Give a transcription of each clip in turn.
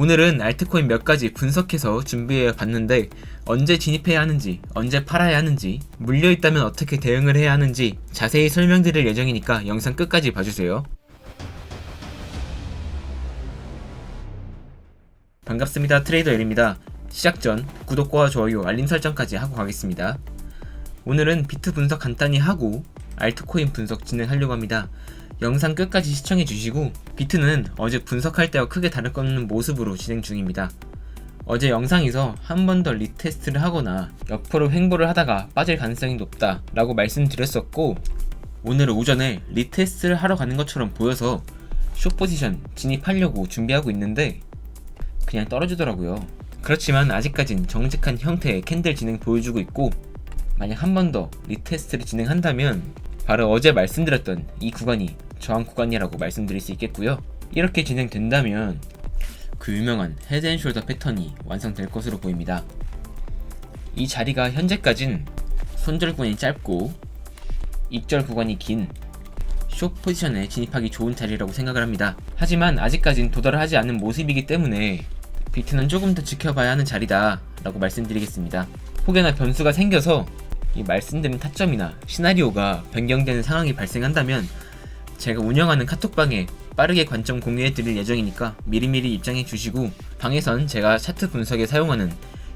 오늘은 알트코인 몇 가지 분석해서 준비해 봤는데 언제 진입해야 하는지, 언제 팔아야 하는지, 물려 있다면 어떻게 대응을 해야 하는지 자세히 설명드릴 예정이니까 영상 끝까지 봐주세요. 반갑습니다. 트레이더 엘입니다. 시작 전 구독과 좋아요, 알림 설정까지 하고 가겠습니다. 오늘은 비트 분석 간단히 하고 알트코인 분석 진행하려고 합니다. 영상 끝까지 시청해 주시고 비트는 어제 분석할 때와 크게 다를 것 없는 모습으로 진행 중입니다. 어제 영상에서 한 번 더 리테스트를 하거나 옆으로 횡보를 하다가 빠질 가능성이 높다 라고 말씀드렸었고 오늘 오전에 리테스트를 하러 가는 것처럼 보여서 숏 포지션 진입하려고 준비하고 있는데 그냥 떨어지더라고요. 그렇지만 아직까진 정직한 형태의 캔들 진행 보여주고 있고 만약 한 번 더 리테스트를 진행한다면 바로 어제 말씀드렸던 이 구간이 저항 구간이라고 말씀드릴 수 있겠고요. 이렇게 진행된다면 그 유명한 헤드앤숄더 패턴이 완성될 것으로 보입니다. 이 자리가 현재까진 손절 구간이 짧고 입절 구간이 긴 숏 포지션에 진입하기 좋은 자리라고 생각을 합니다. 하지만 아직까진 도달을 하지 않은 모습이기 때문에 비트는 조금 더 지켜봐야 하는 자리다 라고 말씀드리겠습니다. 혹여나 변수가 생겨서 이 말씀드린 타점이나 시나리오가 변경되는 상황이 발생한다면 제가 운영하는 카톡방에 빠르게 관점 공유해 드릴 예정이니까 미리미리 입장해 주시고 방에선 제가 차트 분석에 사용하는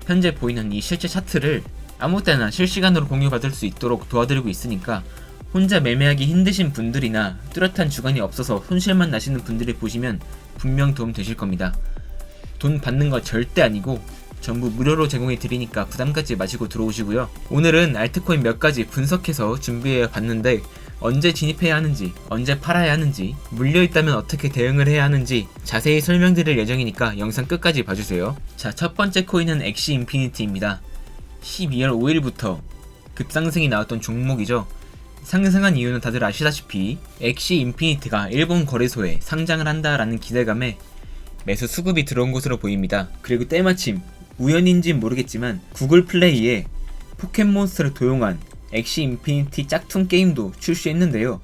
현재 보이는 이 실제 차트를 아무 때나 실시간으로 공유받을 수 있도록 도와드리고 있으니까 혼자 매매하기 힘드신 분들이나 뚜렷한 주관이 없어서 손실만 나시는 분들이 보시면 분명 도움 되실 겁니다. 돈 받는 거 절대 아니고 전부 무료로 제공해 드리니까 부담 갖지 마시고 들어오시고요. 오늘은 알트코인 몇 가지 분석해서 준비해 봤는데 언제 진입해야 하는지, 언제 팔아야 하는지, 물려 있다면 어떻게 대응을 해야 하는지 자세히 설명드릴 예정이니까 영상 끝까지 봐주세요. 자, 첫 번째 코인은 엑시 인피니티입니다. 12월 5일부터 급상승이 나왔던 종목이죠. 상승한 이유는 다들 아시다시피 엑시 인피니티가 일본 거래소에 상장을 한다라는 기대감에 매수 수급이 들어온 것으로 보입니다. 그리고 때마침 우연인지는 모르겠지만 구글 플레이에 포켓몬스터를 도용한 엑시 인피니티 짝퉁 게임도 출시했는데요.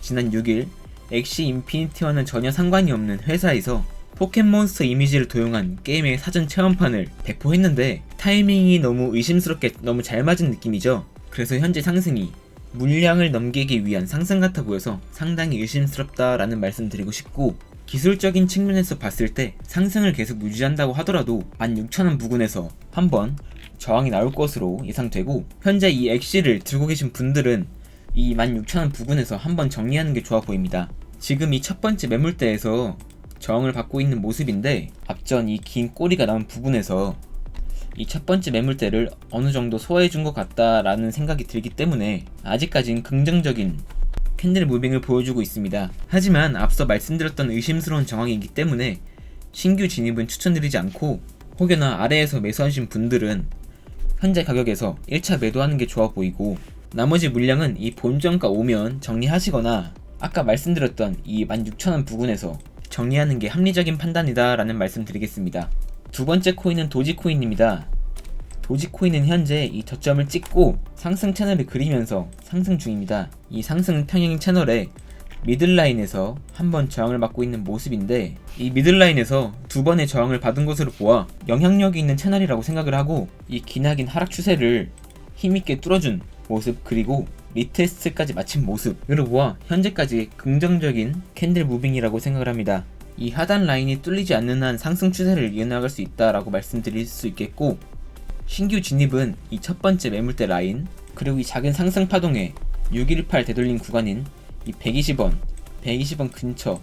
지난 6일 엑시 인피니티와는 전혀 상관이 없는 회사에서 포켓몬스터 이미지를 도용한 게임의 사전 체험판을 배포했는데 타이밍이 너무 의심스럽게 너무 잘 맞은 느낌이죠. 그래서 현재 상승이 물량을 넘기기 위한 상승 같아 보여서 상당히 의심스럽다라는 말씀 드리고 싶고 기술적인 측면에서 봤을 때 상승을 계속 유지한다고 하더라도 16,000원 부근에서 한번 저항이 나올 것으로 예상되고 현재 이 엑시를 들고 계신 분들은 이 16,000원 부근에서 한번 정리하는 게 좋아 보입니다. 지금 이 첫 번째 매물대에서 저항을 받고 있는 모습인데 앞전 이 긴 꼬리가 나온 부분에서 이 첫 번째 매물대를 어느 정도 소화해 준 것 같다라는 생각이 들기 때문에 아직까진 긍정적인 캔들 무빙을 보여주고 있습니다. 하지만 앞서 말씀드렸던 의심스러운 정황이기 때문에 신규 진입은 추천드리지 않고 혹여나 아래에서 매수하신 분들은 현재 가격에서 1차 매도하는 게 좋아 보이고 나머지 물량은 이 본전가 오면 정리하시거나 아까 말씀드렸던 이 16,000원 부근에서 정리하는 게 합리적인 판단이다 라는 말씀 드리겠습니다. 두 번째 코인은 도지코인입니다. 도지코인은 현재 이 저점을 찍고 상승 채널을 그리면서 상승 중입니다. 이 상승 평행 채널에 미들라인에서 한번 저항을 받고 있는 모습인데 이 미들라인에서 두 번의 저항을 받은 것으로 보아 영향력이 있는 채널이라고 생각을 하고 이 기나긴 하락 추세를 힘있게 뚫어준 모습 그리고 리테스트까지 마친 모습으로 보아 현재까지 긍정적인 캔들 무빙이라고 생각을 합니다. 이 하단 라인이 뚫리지 않는 한 상승 추세를 이어나갈 수 있다라고 말씀드릴 수 있겠고 신규 진입은 이 첫 번째 매물대 라인 그리고 이 작은 상승 파동에 618 되돌림 구간인 이 120원, 120원 근처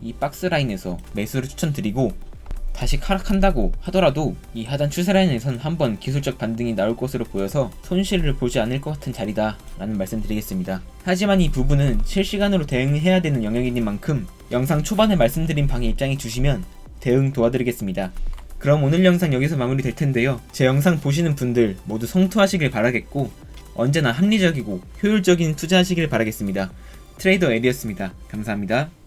이 박스 라인에서 매수를 추천드리고 다시 하락한다고 하더라도 이 하단 추세 라인에선 한번 기술적 반등이 나올 것으로 보여서 손실을 보지 않을 것 같은 자리다 라는 말씀 드리겠습니다. 하지만 이 부분은 실시간으로 대응해야 되는 영역인 만큼 영상 초반에 말씀드린 방에 입장해 주시면 대응 도와드리겠습니다. 그럼 오늘 영상 여기서 마무리 될 텐데요. 제 영상 보시는 분들 모두 성투하시길 바라겠고 언제나 합리적이고 효율적인 투자하시길 바라겠습니다. 트레이더 에디였습니다. 감사합니다.